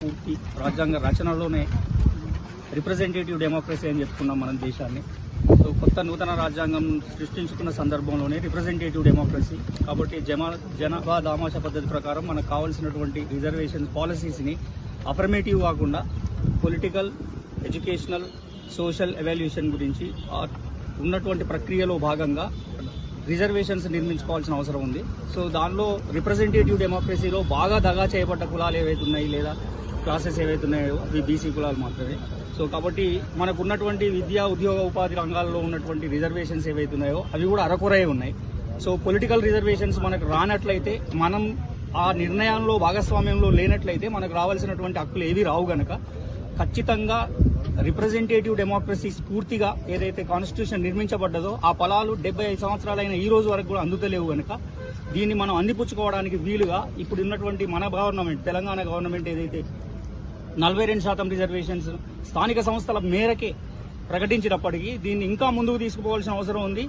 పూర్తి రాజ్యాంగ రచనలోనే representative democracy అని చెప్పుకున్నాం మన దేశాన్ని. సో కొత్త నూతన రాజ్యాంగం సృష్టించుకున్న సందర్భంలోనే రిప్రజెంటేటివ్ డెమోక్రసీ కాబట్టి జమా జనాభా దామాష పద్ధతి ప్రకారం మనకు కావాల్సినటువంటి రిజర్వేషన్ పాలసీస్ని అఫర్మేటివ్ కాకుండా పొలిటికల్ ఎడ్యుకేషనల్ సోషల్ ఎవాల్యుయేషన్ గురించి ఉన్నటువంటి ప్రక్రియలో భాగంగా రిజర్వేషన్స్ నిర్మించుకోవాల్సిన అవసరం ఉంది. సో దానిలో రిప్రజెంటేటివ్ డెమోక్రసీలో బాగా దగా చేయబడ్డ కులాలు ఏవైతే ఉన్నాయి లేదా క్లాసెస్ ఏవైతే ఉన్నాయో అవి బీసీ కులాలు మాత్రమే. సో కాబట్టి మనకు ఉన్నటువంటి విద్యా ఉద్యోగ ఉపాధి రంగాల్లో ఉన్నటువంటి రిజర్వేషన్స్ ఏవైతే ఉన్నాయో అవి కూడా అరకొరయే ఉన్నాయి. సో పొలిటికల్ రిజర్వేషన్స్ మనకు రానట్లయితే మనం ఆ నిర్ణయంలో భాగస్వామ్యంలో లేనట్లయితే మనకు రావాల్సినటువంటి హక్కులు ఏవి రావు గనక. ఖచ్చితంగా రిప్రజెంటేటివ్ డెమోక్రసీ స్ఫూర్తిగా ఏదైతే కాన్స్టిట్యూషన్ నిర్మించబడ్డదో ఆ ఫలాలు డెబ్బై ఐదు సంవత్సరాలైన ఈ రోజు వరకు కూడా అందుతలేవు కనుక దీన్ని మనం అందిపుచ్చుకోవడానికి వీలుగా ఇప్పుడు ఉన్నటువంటి మన గవర్నమెంట్ తెలంగాణ గవర్నమెంట్ ఏదైతే నలభై రెండు శాతం రిజర్వేషన్స్ స్థానిక సంస్థల మేరకే ప్రకటించినప్పటికీ దీన్ని ఇంకా ముందుకు తీసుకుపోవాల్సిన అవసరం ఉంది.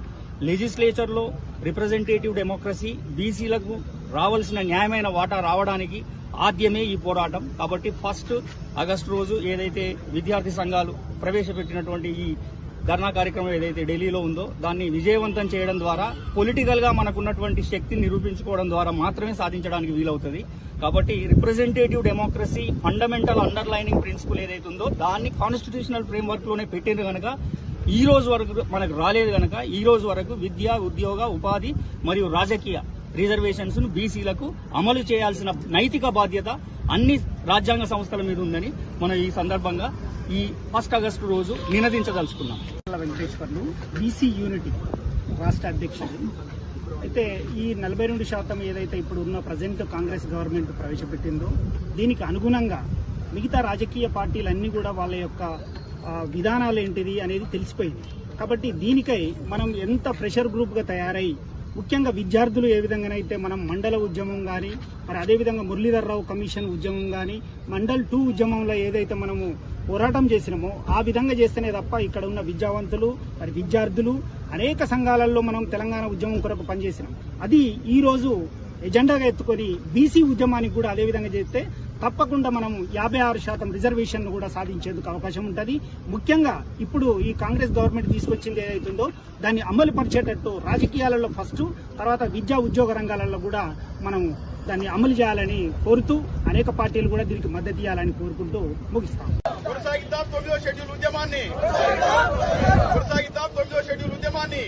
లెజిస్లేచర్లో రిప్రజెంటేటివ్ డెమోక్రసీ బీసీలకు రావాల్సిన న్యాయమైన వాటా రావడానికి ఆద్యమే ఈ పోరాటం. కాబట్టి ఫస్ట్ ఆగస్టు రోజు ఏదైతే విద్యార్థి సంఘాలు ప్రవేశపెట్టినటువంటి ఈ ధర్నా కార్యక్రమం ఏదైతే ఢిల్లీలో ఉందో దాన్ని విజయవంతం చేయడం ద్వారా పొలిటికల్గా మనకున్నటువంటి శక్తిని నిరూపించుకోవడం ద్వారా మాత్రమే సాధించడానికి వీలవుతుంది. కాబట్టి representative democracy fundamental underlining principle ఏదైతే ఉందో దాన్ని కాన్స్టిట్యూషనల్ ఫ్రేమ్వర్క్లోనే పెట్టింది కనుక ఈ రోజు వరకు మనకు రాలేదు కనుక ఈ రోజు వరకు విద్య ఉద్యోగ ఉపాధి మరియు రాజకీయ రిజర్వేషన్స్ను బీసీలకు అమలు చేయాల్సిన నైతిక బాధ్యత అన్ని రాజ్యాంగ సంస్థల మీద ఉందని మనం ఈ సందర్భంగా ఈ ఫస్ట్ ఆగస్టు రోజు నినదించదలుచుకున్నాం. వెంకటేశ్వర్లు బీసీ యూనిటీ రాష్ట్ర అధ్యక్షుడు అయితే ఈ నలభై రెండు శాతం ఏదైతే ఇప్పుడు ఉన్న ప్రజెంట్ కాంగ్రెస్ గవర్నమెంట్ ప్రవేశపెట్టిందో దీనికి అనుగుణంగా మిగతా రాజకీయ పార్టీలన్నీ కూడా వాళ్ళ యొక్క విధానాలు ఏంటిది అనేది తెలిసిపోయింది. కాబట్టి దీనికై మనం ఎంత ప్రెషర్ గ్రూప్గా తయారై ముఖ్యంగా విద్యార్థులు ఏ విధంగానైతే మనం మండల ఉద్యమం కానీ మరి అదేవిధంగా మురళీధర్రావు కమిషన్ ఉద్యమం కానీ మండల్ టూ ఉద్యమంలో ఏదైతే మనము పోరాటం చేసినామో ఆ విధంగా చేస్తేనే తప్ప ఇక్కడ ఉన్న విద్యావంతులు మరి విద్యార్థులు అనేక సంఘాలలో మనం తెలంగాణ ఉద్యమం కొరకు పనిచేసినాం. అది ఈరోజు ఎజెండాగా ఎత్తుకొని బీసీ ఉద్యమానికి కూడా అదే విధంగా చేస్తే తప్పకుండా మనం యాభై ఆరు శాతం రిజర్వేషన్ కూడా సాధించేందుకు అవకాశం ఉంటుంది ముఖ్యంగా ఇప్పుడు ఈ కాంగ్రెస్ గవర్నమెంట్ తీసుకొచ్చింది ఏదైతుందో దాన్ని అమలు పరిచేటట్టు రాజకీయాలలో ఫస్ట్ తర్వాత విద్యా ఉద్యోగ రంగాలలో కూడా మనం దాన్ని అమలు చేయాలని కోరుతూ అనేక పార్టీలు కూడా దీనికి మద్దతు ఇవ్వాలని కోరుకుంటూ ముగిస్తాం కొనసాగిద్దాం తొమ్మిదో షెడ్యూల్ ఉద్యమాన్ని కొనసాగిద్దాం తొమ్మిదో షెడ్యూల్ ఉద్యమాన్ని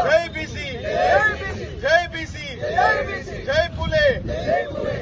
జై బీసీ జై బీసీ జై